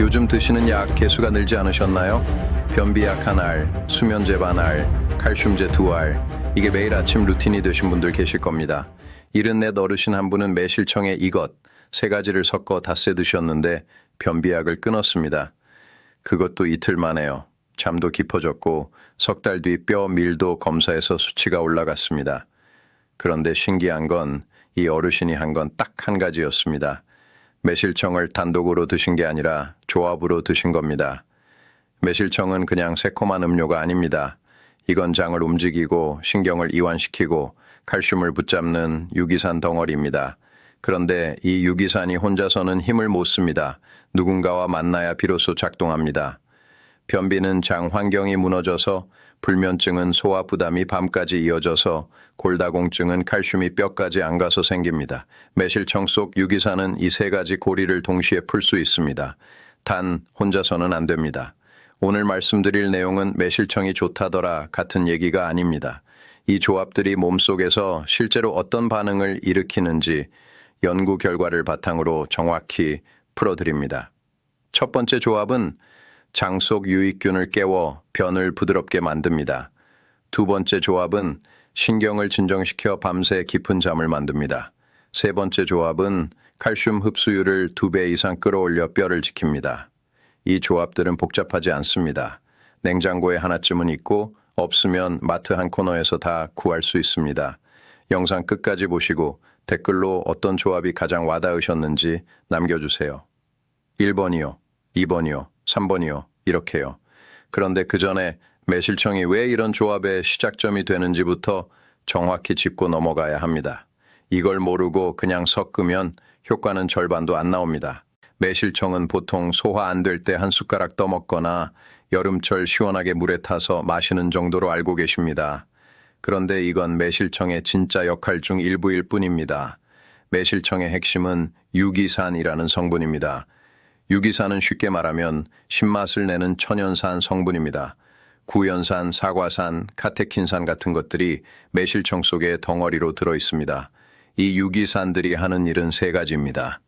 요즘 드시는 약 개수가 늘지 않으셨나요? 변비약 한 알, 수면제 반 알, 칼슘제 두 알. 이게 매일 아침 루틴이 되신 분들 계실 겁니다. 일흔넷 어르신 한 분은 매실청에 이것 세 가지를 섞어 닷새 드셨는데 변비약을 끊었습니다. 그것도 이틀 만에요. 잠도 깊어졌고 석 달 뒤 뼈 밀도 검사에서 수치가 올라갔습니다. 그런데 신기한 건 이 어르신이 한 건 딱 한 가지였습니다. 매실청을 단독으로 드신 게 아니라 조합으로 드신 겁니다. 매실청은 그냥 새콤한 음료가 아닙니다. 이건 장을 움직이고 신경을 이완시키고 칼슘을 붙잡는 유기산 덩어리입니다. 그런데 이 유기산이 혼자서는 힘을 못 씁니다. 누군가와 만나야 비로소 작동합니다. 변비는 장 환경이 무너져서 불면증은 소화 부담이 밤까지 이어져서 골다공증은 칼슘이 뼈까지 안 가서 생깁니다. 매실청 속 유기산은 이 세 가지 고리를 동시에 풀 수 있습니다. 단 혼자서는 안 됩니다. 오늘 말씀드릴 내용은 매실청이 좋다더라 같은 얘기가 아닙니다. 이 조합들이 몸속에서 실제로 어떤 반응을 일으키는지 연구 결과를 바탕으로 정확히 풀어드립니다. 첫 번째 조합은 장속 유익균을 깨워 변을 부드럽게 만듭니다. 두 번째 조합은 신경을 진정시켜 밤새 깊은 잠을 만듭니다. 세 번째 조합은 칼슘 흡수율을 두 배 이상 끌어올려 뼈를 지킵니다. 이 조합들은 복잡하지 않습니다. 냉장고에 하나쯤은 있고 없으면 마트 한 코너에서 다 구할 수 있습니다. 영상 끝까지 보시고 댓글로 어떤 조합이 가장 와닿으셨는지 남겨주세요. 1번이요, 2번이요, 3번이요, 이렇게요. 그런데 그 전에 매실청이 왜 이런 조합의 시작점이 되는지부터 정확히 짚고 넘어가야 합니다. 이걸 모르고 그냥 섞으면 효과는 절반도 안 나옵니다. 매실청은 보통 소화 안 될 때 한 숟가락 떠먹거나 여름철 시원하게 물에 타서 마시는 정도로 알고 계십니다. 그런데 이건 매실청의 진짜 역할 중 일부일 뿐입니다. 매실청의 핵심은 유기산이라는 성분입니다. 유기산은 쉽게 말하면 신맛을 내는 천연산 성분입니다. 구연산, 사과산, 카테킨산 같은 것들이 매실청 속에 덩어리로 들어 있습니다. 이 유기산들이 하는 일은 세 가지입니다.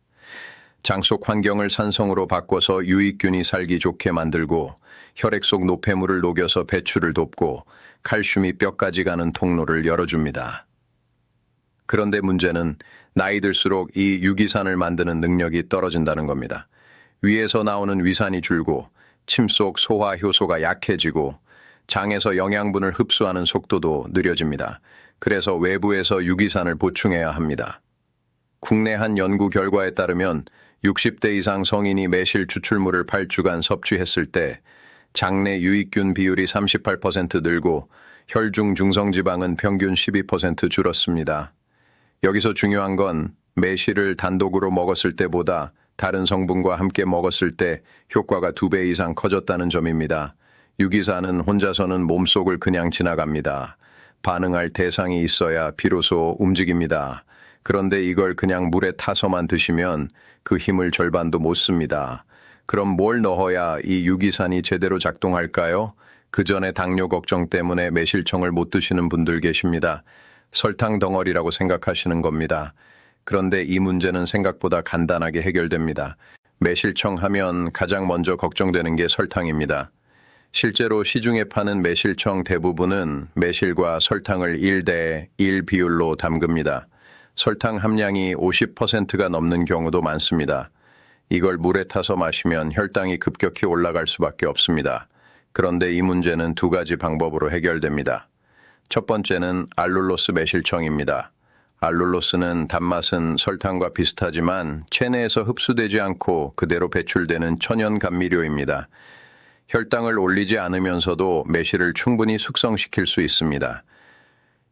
장 속 환경을 산성으로 바꿔서 유익균이 살기 좋게 만들고 혈액 속 노폐물을 녹여서 배출을 돕고 칼슘이 뼈까지 가는 통로를 열어줍니다. 그런데 문제는 나이 들수록 이 유기산을 만드는 능력이 떨어진다는 겁니다. 위에서 나오는 위산이 줄고 침 속 소화 효소가 약해지고 장에서 영양분을 흡수하는 속도도 느려집니다. 그래서 외부에서 유기산을 보충해야 합니다. 국내 한 연구 결과에 따르면 60대 이상 성인이 매실 추출물을 8주간 섭취했을 때 장내 유익균 비율이 38% 늘고 혈중 중성지방은 평균 12% 줄었습니다. 여기서 중요한 건 매실을 단독으로 먹었을 때보다 다른 성분과 함께 먹었을 때 효과가 두 배 이상 커졌다는 점입니다. 유기산은 혼자서는 몸속을 그냥 지나갑니다. 반응할 대상이 있어야 비로소 움직입니다. 그런데 이걸 그냥 물에 타서만 드시면 그 힘을 절반도 못 씁니다. 그럼 뭘 넣어야 이 유기산이 제대로 작동할까요? 그 전에 당뇨 걱정 때문에 매실청을 못 드시는 분들 계십니다. 설탕 덩어리라고 생각하시는 겁니다. 그런데 이 문제는 생각보다 간단하게 해결됩니다. 매실청 하면 가장 먼저 걱정되는 게 설탕입니다. 실제로 시중에 파는 매실청 대부분은 매실과 설탕을 1대 1 비율로 담급니다. 설탕 함량이 50%가 넘는 경우도 많습니다. 이걸 물에 타서 마시면 혈당이 급격히 올라갈 수밖에 없습니다. 그런데 이 문제는 두 가지 방법으로 해결됩니다. 첫 번째는 알룰로스 매실청입니다. 알룰로스는 단맛은 설탕과 비슷하지만 체내에서 흡수되지 않고 그대로 배출되는 천연 감미료입니다. 혈당을 올리지 않으면서도 매실을 충분히 숙성시킬 수 있습니다.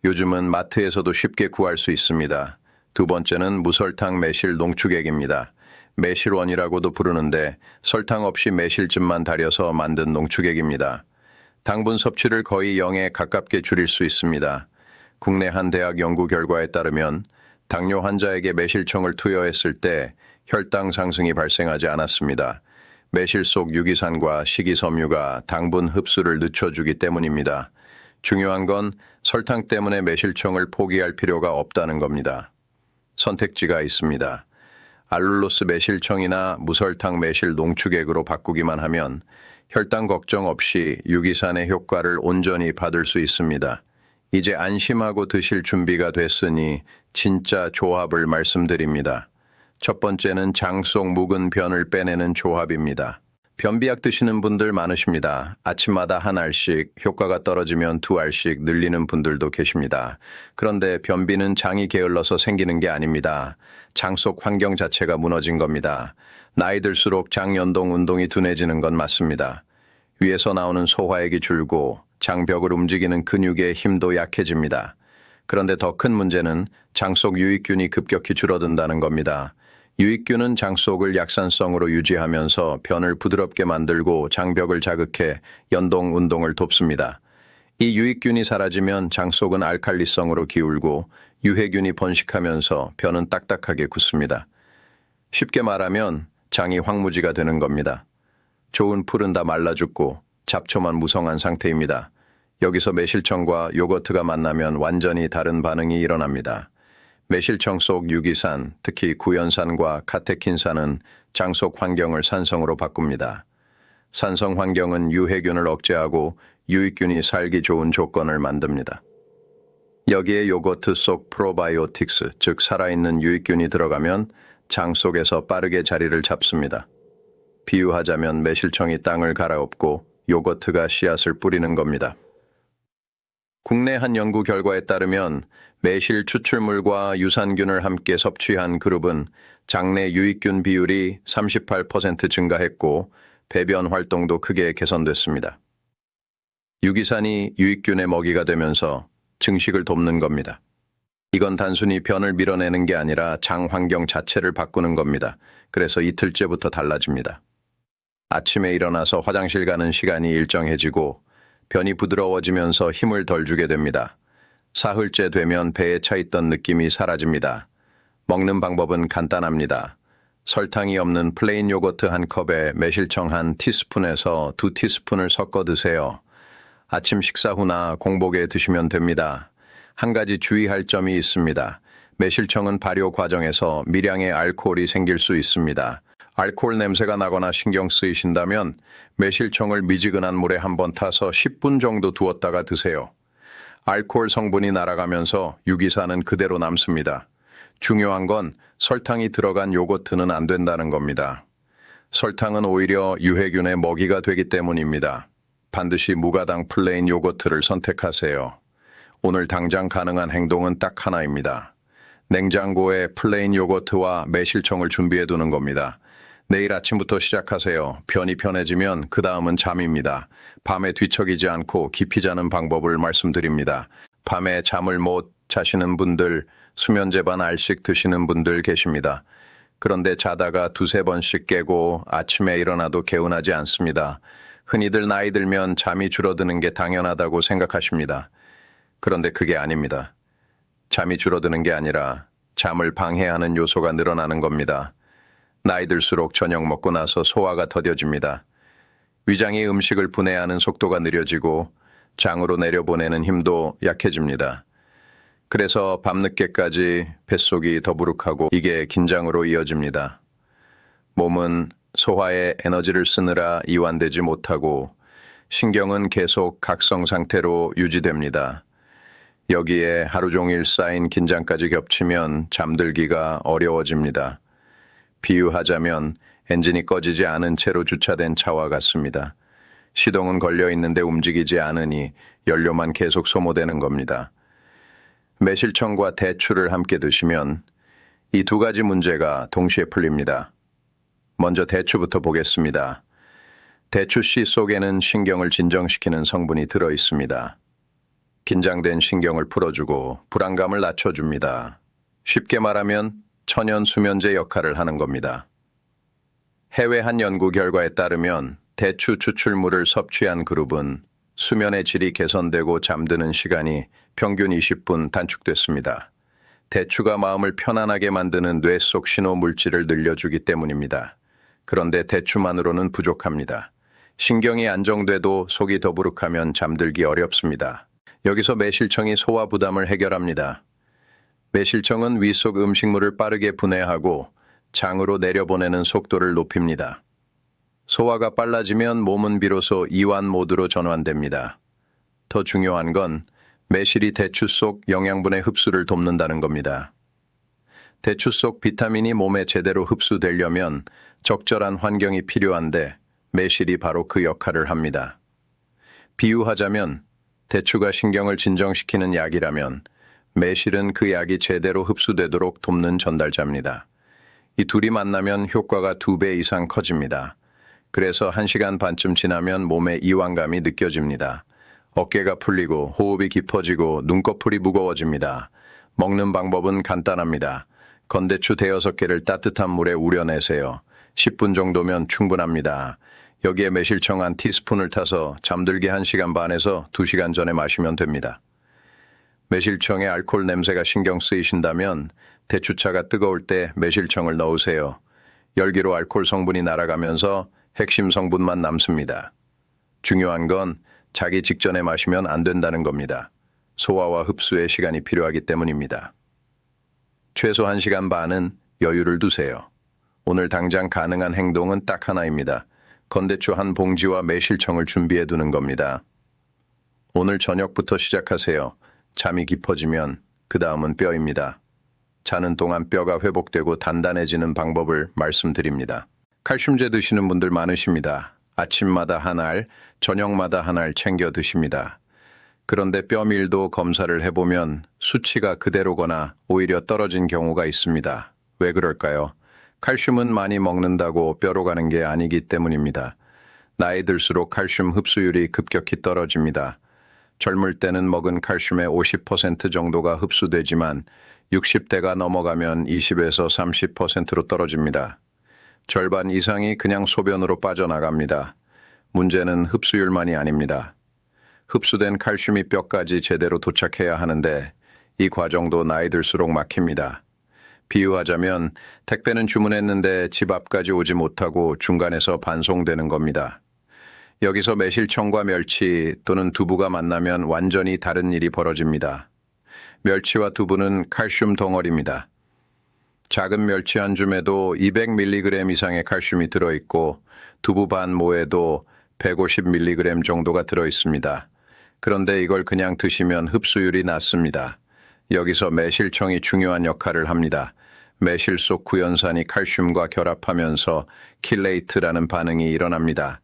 요즘은 마트에서도 쉽게 구할 수 있습니다. 두 번째는 무설탕 매실 농축액입니다. 매실원이라고도 부르는데 설탕 없이 매실즙만 달여서 만든 농축액입니다. 당분 섭취를 거의 0에 가깝게 줄일 수 있습니다. 국내 한 대학 연구 결과에 따르면 당뇨 환자에게 매실청을 투여했을 때 혈당 상승이 발생하지 않았습니다. 매실 속 유기산과 식이섬유가 당분 흡수를 늦춰주기 때문입니다. 중요한 건 설탕 때문에 매실청을 포기할 필요가 없다는 겁니다. 선택지가 있습니다. 알룰로스 매실청이나 무설탕 매실 농축액으로 바꾸기만 하면 혈당 걱정 없이 유기산의 효과를 온전히 받을 수 있습니다. 이제 안심하고 드실 준비가 됐으니 진짜 조합을 말씀드립니다. 첫 번째는 장 속 묵은 변을 빼내는 조합입니다. 변비약 드시는 분들 많으십니다. 아침마다 한 알씩, 효과가 떨어지면 두 알씩 늘리는 분들도 계십니다. 그런데 변비는 장이 게을러서 생기는 게 아닙니다. 장 속 환경 자체가 무너진 겁니다. 나이 들수록 장 연동 운동이 둔해지는 건 맞습니다. 위에서 나오는 소화액이 줄고 장벽을 움직이는 근육의 힘도 약해집니다. 그런데 더 큰 문제는 장 속 유익균이 급격히 줄어든다는 겁니다. 유익균은 장 속을 약산성으로 유지하면서 변을 부드럽게 만들고 장벽을 자극해 연동 운동을 돕습니다. 이 유익균이 사라지면 장 속은 알칼리성으로 기울고 유해균이 번식하면서 변은 딱딱하게 굳습니다. 쉽게 말하면 장이 황무지가 되는 겁니다. 좋은 풀은 다 말라 죽고 잡초만 무성한 상태입니다. 여기서 매실청과 요거트가 만나면 완전히 다른 반응이 일어납니다. 매실청 속 유기산, 특히 구연산과 카테킨산은 장속 환경을 산성으로 바꿉니다. 산성 환경은 유해균을 억제하고 유익균이 살기 좋은 조건을 만듭니다. 여기에 요거트 속 프로바이오틱스, 즉 살아있는 유익균이 들어가면 장 속에서 빠르게 자리를 잡습니다. 비유하자면 매실청이 땅을 갈아엎고 요거트가 씨앗을 뿌리는 겁니다. 국내 한 연구 결과에 따르면 매실 추출물과 유산균을 함께 섭취한 그룹은 장내 유익균 비율이 38% 증가했고 배변 활동도 크게 개선됐습니다. 유기산이 유익균의 먹이가 되면서 증식을 돕는 겁니다. 이건 단순히 변을 밀어내는 게 아니라 장 환경 자체를 바꾸는 겁니다. 그래서 이틀째부터 달라집니다. 아침에 일어나서 화장실 가는 시간이 일정해지고 변이 부드러워지면서 힘을 덜 주게 됩니다. 사흘째 되면 배에 차 있던 느낌이 사라집니다. 먹는 방법은 간단합니다. 설탕이 없는 플레인 요거트 한 컵에 매실청 한 티스푼에서 두 티스푼을 섞어 드세요. 아침 식사 후나 공복에 드시면 됩니다. 한 가지 주의할 점이 있습니다. 매실청은 발효 과정에서 미량의 알코올이 생길 수 있습니다. 알코올 냄새가 나거나 신경 쓰이신다면 매실청을 미지근한 물에 한번 타서 10분 정도 두었다가 드세요. 알코올 성분이 날아가면서 유기산은 그대로 남습니다. 중요한 건 설탕이 들어간 요거트는 안 된다는 겁니다. 설탕은 오히려 유해균의 먹이가 되기 때문입니다. 반드시 무가당 플레인 요거트를 선택하세요. 오늘 당장 가능한 행동은 딱 하나입니다. 냉장고에 플레인 요거트와 매실청을 준비해 두는 겁니다. 내일 아침부터 시작하세요. 변이 편해지면 그 다음은 잠입니다. 밤에 뒤척이지 않고 깊이 자는 방법을 말씀드립니다. 밤에 잠을 못 자시는 분들, 수면제 반 알씩 드시는 분들 계십니다. 그런데 자다가 두세 번씩 깨고 아침에 일어나도 개운하지 않습니다. 흔히들 나이 들면 잠이 줄어드는 게 당연하다고 생각하십니다. 그런데 그게 아닙니다. 잠이 줄어드는 게 아니라 잠을 방해하는 요소가 늘어나는 겁니다. 나이 들수록 저녁 먹고 나서 소화가 더뎌집니다. 위장이 음식을 분해하는 속도가 느려지고 장으로 내려보내는 힘도 약해집니다. 그래서 밤늦게까지 뱃속이 더부룩하고 이게 긴장으로 이어집니다. 몸은 소화에 에너지를 쓰느라 이완되지 못하고 신경은 계속 각성 상태로 유지됩니다. 여기에 하루 종일 쌓인 긴장까지 겹치면 잠들기가 어려워집니다. 비유하자면 엔진이 꺼지지 않은 채로 주차된 차와 같습니다. 시동은 걸려 있는데 움직이지 않으니 연료만 계속 소모되는 겁니다. 매실청과 대추를 함께 드시면 이 두 가지 문제가 동시에 풀립니다. 먼저 대추부터 보겠습니다. 대추 씨 속에는 신경을 진정시키는 성분이 들어 있습니다. 긴장된 신경을 풀어주고 불안감을 낮춰줍니다. 쉽게 말하면 천연 수면제 역할을 하는 겁니다. 해외 한 연구 결과에 따르면 대추 추출물을 섭취한 그룹은 수면의 질이 개선되고 잠드는 시간이 평균 20분 단축됐습니다. 대추가 마음을 편안하게 만드는 뇌 속 신호 물질을 늘려주기 때문입니다. 그런데 대추만으로는 부족합니다. 신경이 안정돼도 속이 더부룩하면 잠들기 어렵습니다. 여기서 매실청이 소화 부담을 해결합니다. 매실청은 위 속 음식물을 빠르게 분해하고 장으로 내려보내는 속도를 높입니다. 소화가 빨라지면 몸은 비로소 이완 모드로 전환됩니다. 더 중요한 건 매실이 대추 속 영양분의 흡수를 돕는다는 겁니다. 대추 속 비타민이 몸에 제대로 흡수되려면 적절한 환경이 필요한데 매실이 바로 그 역할을 합니다. 비유하자면 대추가 신경을 진정시키는 약이라면 매실은 그 약이 제대로 흡수되도록 돕는 전달자입니다. 이 둘이 만나면 효과가 두 배 이상 커집니다. 그래서 한시간 반쯤 지나면 몸에 이완감이 느껴집니다. 어깨가 풀리고 호흡이 깊어지고 눈꺼풀이 무거워집니다. 먹는 방법은 간단합니다. 건대추 대여섯 개를 따뜻한 물에 우려내세요. 10분 정도면 충분합니다. 여기에 매실청 한 티스푼을 타서 잠들기 1시간 반에서 2시간 전에 마시면 됩니다. 매실청의 알코올 냄새가 신경 쓰이신다면 대추차가 뜨거울 때 매실청을 넣으세요. 열기로 알코올 성분이 날아가면서 핵심 성분만 남습니다. 중요한 건 자기 직전에 마시면 안 된다는 겁니다. 소화와 흡수에 시간이 필요하기 때문입니다. 최소 1시간 반은 여유를 두세요. 오늘 당장 가능한 행동은 딱 하나입니다. 건대추 한 봉지와 매실청을 준비해 두는 겁니다. 오늘 저녁부터 시작하세요. 잠이 깊어지면 그 다음은 뼈입니다. 자는 동안 뼈가 회복되고 단단해지는 방법을 말씀드립니다. 칼슘제 드시는 분들 많으십니다. 아침마다 한 알, 저녁마다 한 알 챙겨 드십니다. 그런데 뼈밀도 검사를 해보면 수치가 그대로거나 오히려 떨어진 경우가 있습니다. 왜 그럴까요? 칼슘은 많이 먹는다고 뼈로 가는 게 아니기 때문입니다. 나이 들수록 칼슘 흡수율이 급격히 떨어집니다. 젊을 때는 먹은 칼슘의 50% 정도가 흡수되지만 60대가 넘어가면 20에서 30%로 떨어집니다. 절반 이상이 그냥 소변으로 빠져나갑니다. 문제는 흡수율만이 아닙니다. 흡수된 칼슘이 뼈까지 제대로 도착해야 하는데 이 과정도 나이 들수록 막힙니다. 비유하자면 택배는 주문했는데 집 앞까지 오지 못하고 중간에서 반송되는 겁니다. 여기서 매실청과 멸치 또는 두부가 만나면 완전히 다른 일이 벌어집니다. 멸치와 두부는 칼슘 덩어리입니다. 작은 멸치 한 줌에도 200mg 이상의 칼슘이 들어있고 두부 반 모에도 150mg 정도가 들어있습니다. 그런데 이걸 그냥 드시면 흡수율이 낮습니다. 여기서 매실청이 중요한 역할을 합니다. 매실 속 구연산이 칼슘과 결합하면서 킬레이트라는 반응이 일어납니다.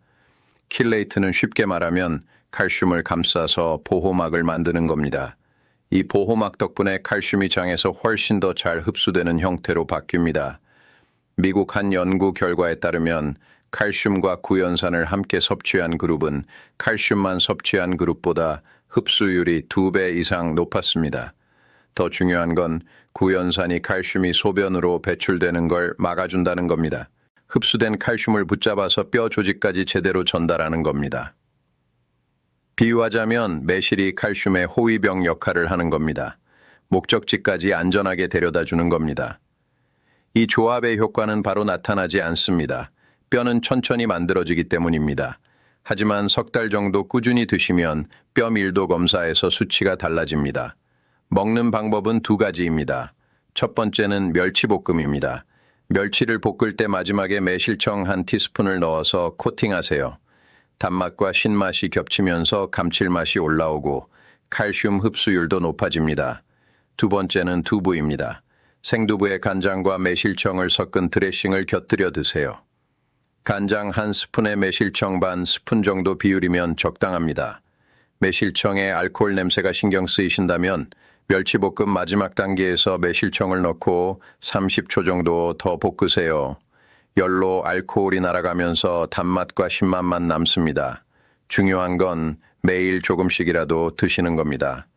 킬레이트는 쉽게 말하면 칼슘을 감싸서 보호막을 만드는 겁니다. 이 보호막 덕분에 칼슘이 장에서 훨씬 더 잘 흡수되는 형태로 바뀝니다. 미국 한 연구 결과에 따르면 칼슘과 구연산을 함께 섭취한 그룹은 칼슘만 섭취한 그룹보다 흡수율이 두 배 이상 높았습니다. 더 중요한 건 구연산이 칼슘이 소변으로 배출되는 걸 막아준다는 겁니다. 흡수된 칼슘을 붙잡아서 뼈 조직까지 제대로 전달하는 겁니다. 비유하자면 매실이 칼슘의 호위병 역할을 하는 겁니다. 목적지까지 안전하게 데려다 주는 겁니다. 이 조합의 효과는 바로 나타나지 않습니다. 뼈는 천천히 만들어지기 때문입니다. 하지만 석 달 정도 꾸준히 드시면 뼈 밀도 검사에서 수치가 달라집니다. 먹는 방법은 두 가지입니다. 첫 번째는 멸치볶음입니다. 멸치를 볶을 때 마지막에 매실청 한 티스푼을 넣어서 코팅하세요. 단맛과 신맛이 겹치면서 감칠맛이 올라오고 칼슘 흡수율도 높아집니다. 두 번째는 두부입니다. 생두부에 간장과 매실청을 섞은 드레싱을 곁들여 드세요. 간장 한 스푼에 매실청 반 스푼 정도 비율이면 적당합니다. 매실청의 알코올 냄새가 신경 쓰이신다면 멸치볶음 마지막 단계에서 매실청을 넣고 30초 정도 더 볶으세요. 열로 알코올이 날아가면서 단맛과 신맛만 남습니다. 중요한 건 매일 조금씩이라도 드시는 겁니다.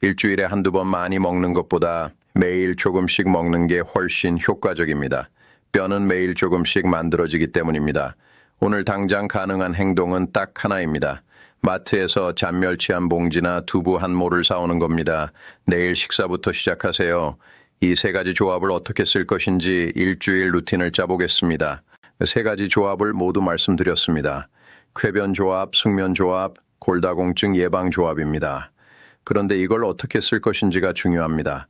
일주일에 한두 번 많이 먹는 것보다 매일 조금씩 먹는 게 훨씬 효과적입니다. 뼈는 매일 조금씩 만들어지기 때문입니다. 오늘 당장 가능한 행동은 딱 하나입니다. 마트에서 잔멸치 한 봉지나 두부 한 모를 사오는 겁니다. 내일 식사부터 시작하세요. 이 세 가지 조합을 어떻게 쓸 것인지 일주일 루틴을 짜보겠습니다. 세 가지 조합을 모두 말씀드렸습니다. 쾌변 조합, 숙면 조합, 골다공증 예방 조합입니다. 그런데 이걸 어떻게 쓸 것인지가 중요합니다.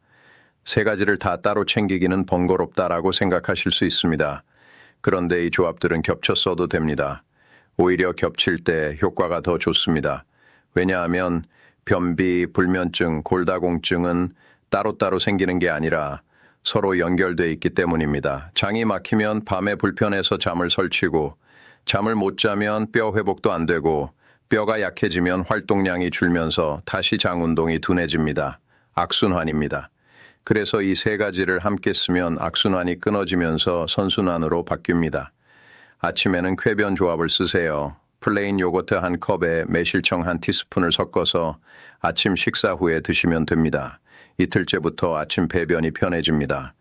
세 가지를 다 따로 챙기기는 번거롭다라고 생각하실 수 있습니다. 그런데 이 조합들은 겹쳐 써도 됩니다. 오히려 겹칠 때 효과가 더 좋습니다. 왜냐하면 변비, 불면증, 골다공증은 따로따로 생기는 게 아니라 서로 연결돼 있기 때문입니다. 장이 막히면 밤에 불편해서 잠을 설치고 잠을 못 자면 뼈 회복도 안 되고 뼈가 약해지면 활동량이 줄면서 다시 장 운동이 둔해집니다. 악순환입니다. 그래서 이 세 가지를 함께 쓰면 악순환이 끊어지면서 선순환으로 바뀝니다. 아침에는 쾌변 조합을 쓰세요. 플레인 요거트 한 컵에 매실청 한 티스푼을 섞어서 아침 식사 후에 드시면 됩니다. 이틀째부터 아침 배변이 편해집니다.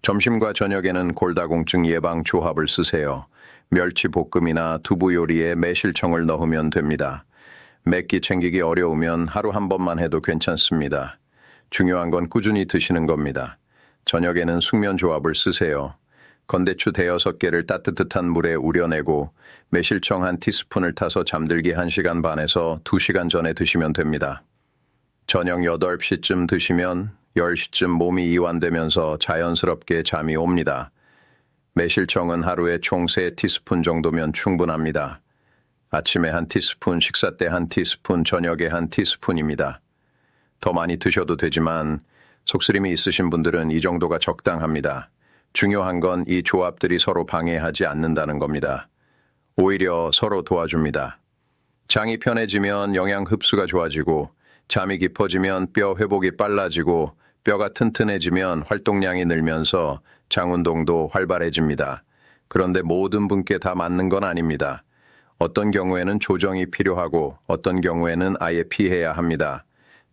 점심과 저녁에는 골다공증 예방 조합을 쓰세요. 멸치 볶음이나 두부 요리에 매실청을 넣으면 됩니다. 맵기 챙기기 어려우면 하루 한 번만 해도 괜찮습니다. 중요한 건 꾸준히 드시는 겁니다. 저녁에는 숙면 조합을 쓰세요. 건대추 대여섯 개를 따뜻한 물에 우려내고 매실청 한 티스푼을 타서 잠들기 1시간 반에서 2시간 전에 드시면 됩니다. 저녁 8시쯤 드시면 10시쯤 몸이 이완되면서 자연스럽게 잠이 옵니다. 매실청은 하루에 총 3티스푼 정도면 충분합니다. 아침에 한 티스푼, 식사 때 한 티스푼, 저녁에 한 티스푼입니다. 더 많이 드셔도 되지만 속쓰림이 있으신 분들은 이 정도가 적당합니다. 중요한 건 이 조합들이 서로 방해하지 않는다는 겁니다. 오히려 서로 도와줍니다. 장이 편해지면 영양 흡수가 좋아지고 잠이 깊어지면 뼈 회복이 빨라지고 뼈가 튼튼해지면 활동량이 늘면서 장 운동도 활발해집니다. 그런데 모든 분께 다 맞는 건 아닙니다. 어떤 경우에는 조정이 필요하고 어떤 경우에는 아예 피해야 합니다.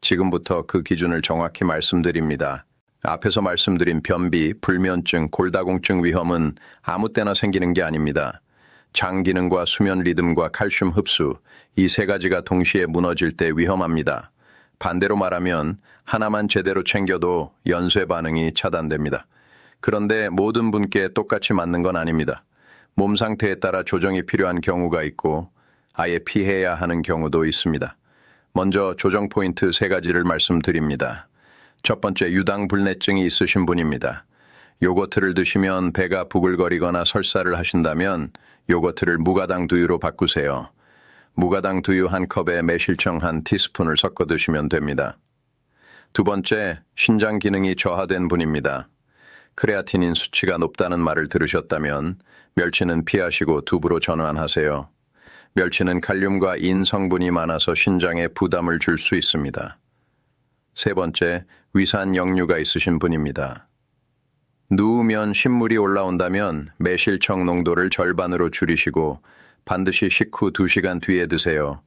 지금부터 그 기준을 정확히 말씀드립니다. 앞에서 말씀드린 변비, 불면증, 골다공증 위험은 아무 때나 생기는 게 아닙니다. 장 기능과 수면 리듬과 칼슘 흡수, 이 세 가지가 동시에 무너질 때 위험합니다. 반대로 말하면 하나만 제대로 챙겨도 연쇄 반응이 차단됩니다. 그런데 모든 분께 똑같이 맞는 건 아닙니다. 몸 상태에 따라 조정이 필요한 경우가 있고 아예 피해야 하는 경우도 있습니다. 먼저 조정 포인트 세 가지를 말씀드립니다. 첫 번째 유당불내증이 있으신 분입니다. 요거트를 드시면 배가 부글거리거나 설사를 하신다면 요거트를 무가당 두유로 바꾸세요. 무가당 두유 한 컵에 매실청 한 티스푼을 섞어 드시면 됩니다. 두 번째, 신장 기능이 저하된 분입니다. 크레아티닌 수치가 높다는 말을 들으셨다면 멸치는 피하시고 두부로 전환하세요. 멸치는 칼륨과 인 성분이 많아서 신장에 부담을 줄 수 있습니다. 세 번째, 위산 역류가 있으신 분입니다. 누우면 신물이 올라온다면 매실청 농도를 절반으로 줄이시고 반드시 식후 2시간 뒤에 드세요.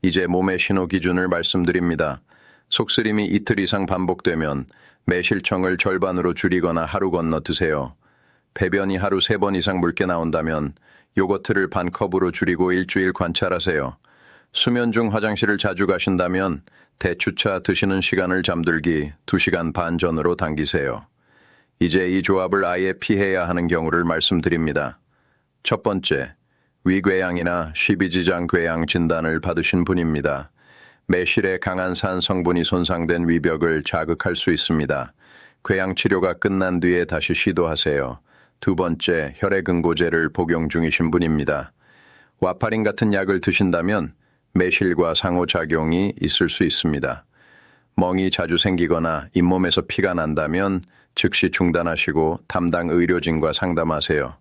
이제 몸의 신호 기준을 말씀드립니다. 속쓰림이 이틀 이상 반복되면 매실청을 절반으로 줄이거나 하루 건너 드세요. 배변이 하루 3번 이상 묽게 나온다면 요거트를 반 컵으로 줄이고 일주일 관찰하세요. 수면 중 화장실을 자주 가신다면 대추차 드시는 시간을 잠들기 2시간 반 전으로 당기세요. 이제 이 조합을 아예 피해야 하는 경우를 말씀드립니다. 첫 번째, 위궤양이나 십이지장 궤양 진단을 받으신 분입니다. 매실의 강한 산 성분이 손상된 위벽을 자극할 수 있습니다. 궤양 치료가 끝난 뒤에 다시 시도하세요. 두 번째, 혈액응고제를 복용 중이신 분입니다. 와파린 같은 약을 드신다면 매실과 상호작용이 있을 수 있습니다. 멍이 자주 생기거나 잇몸에서 피가 난다면 즉시 중단하시고 담당 의료진과 상담하세요.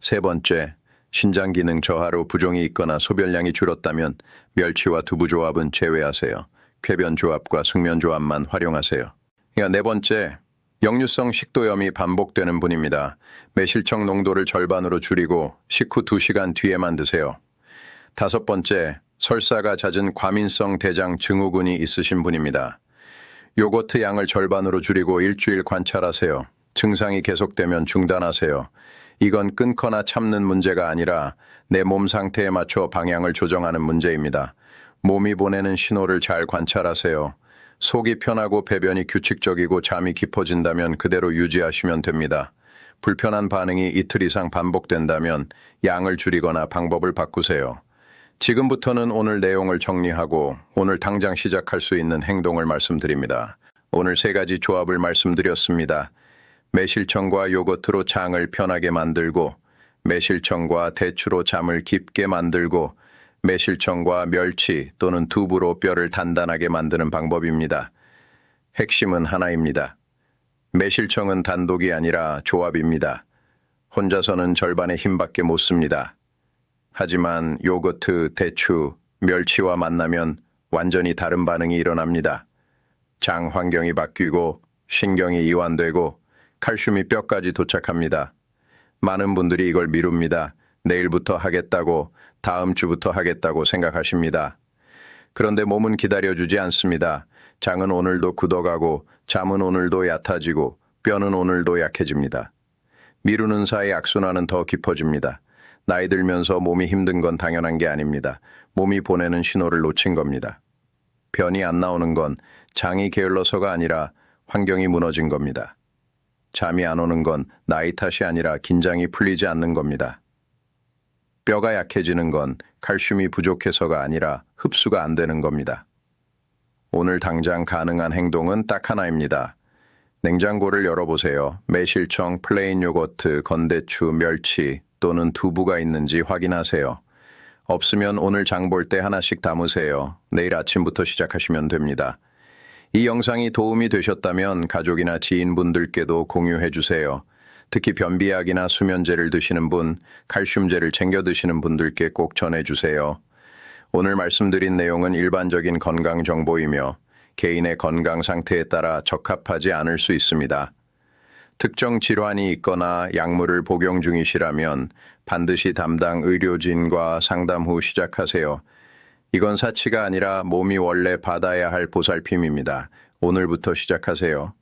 세 번째, 신장 기능 저하로 부종이 있거나 소변량이 줄었다면 멸치와 두부 조합은 제외하세요. 쾌변 조합과 숙면 조합만 활용하세요. 그러니까 네 번째, 역류성 식도염이 반복되는 분입니다. 매실청 농도를 절반으로 줄이고 식후 2시간 뒤에만 드세요. 다섯 번째, 설사가 잦은 과민성 대장 증후군이 있으신 분입니다. 요거트 양을 절반으로 줄이고 일주일 관찰하세요. 증상이 계속되면 중단하세요. 이건 끊거나 참는 문제가 아니라 내 몸 상태에 맞춰 방향을 조정하는 문제입니다. 몸이 보내는 신호를 잘 관찰하세요. 속이 편하고 배변이 규칙적이고 잠이 깊어진다면 그대로 유지하시면 됩니다. 불편한 반응이 이틀 이상 반복된다면 양을 줄이거나 방법을 바꾸세요. 지금부터는 오늘 내용을 정리하고 오늘 당장 시작할 수 있는 행동을 말씀드립니다. 오늘 세 가지 조합을 말씀드렸습니다. 매실청과 요거트로 장을 편하게 만들고, 매실청과 대추로 잠을 깊게 만들고, 매실청과 멸치 또는 두부로 뼈를 단단하게 만드는 방법입니다. 핵심은 하나입니다. 매실청은 단독이 아니라 조합입니다. 혼자서는 절반의 힘밖에 못 씁니다. 하지만 요거트, 대추, 멸치와 만나면 완전히 다른 반응이 일어납니다. 장 환경이 바뀌고 신경이 이완되고 칼슘이 뼈까지 도착합니다. 많은 분들이 이걸 미룹니다. 내일부터 하겠다고 다음 주부터 하겠다고 생각하십니다. 그런데 몸은 기다려주지 않습니다. 장은 오늘도 굳어가고 잠은 오늘도 얕아지고 뼈는 오늘도 약해집니다. 미루는 사이 악순환은 더 깊어집니다. 나이 들면서 몸이 힘든 건 당연한 게 아닙니다. 몸이 보내는 신호를 놓친 겁니다. 변이 안 나오는 건 장이 게을러서가 아니라 환경이 무너진 겁니다. 잠이 안 오는 건 나이 탓이 아니라 긴장이 풀리지 않는 겁니다. 뼈가 약해지는 건 칼슘이 부족해서가 아니라 흡수가 안 되는 겁니다. 오늘 당장 가능한 행동은 딱 하나입니다. 냉장고를 열어보세요. 매실청, 플레인 요거트, 건대추, 멸치 또는 두부가 있는지 확인하세요. 없으면 오늘 장 볼 때 하나씩 담으세요. 내일 아침부터 시작하시면 됩니다. 이 영상이 도움이 되셨다면 가족이나 지인분들께도 공유해 주세요. 특히 변비약이나 수면제를 드시는 분, 칼슘제를 챙겨 드시는 분들께 꼭 전해 주세요. 오늘 말씀드린 내용은 일반적인 건강 정보이며 개인의 건강 상태에 따라 적합하지 않을 수 있습니다. 특정 질환이 있거나 약물을 복용 중이시라면 반드시 담당 의료진과 상담 후 시작하세요. 이건 사치가 아니라 몸이 원래 받아야 할 보살핌입니다. 오늘부터 시작하세요.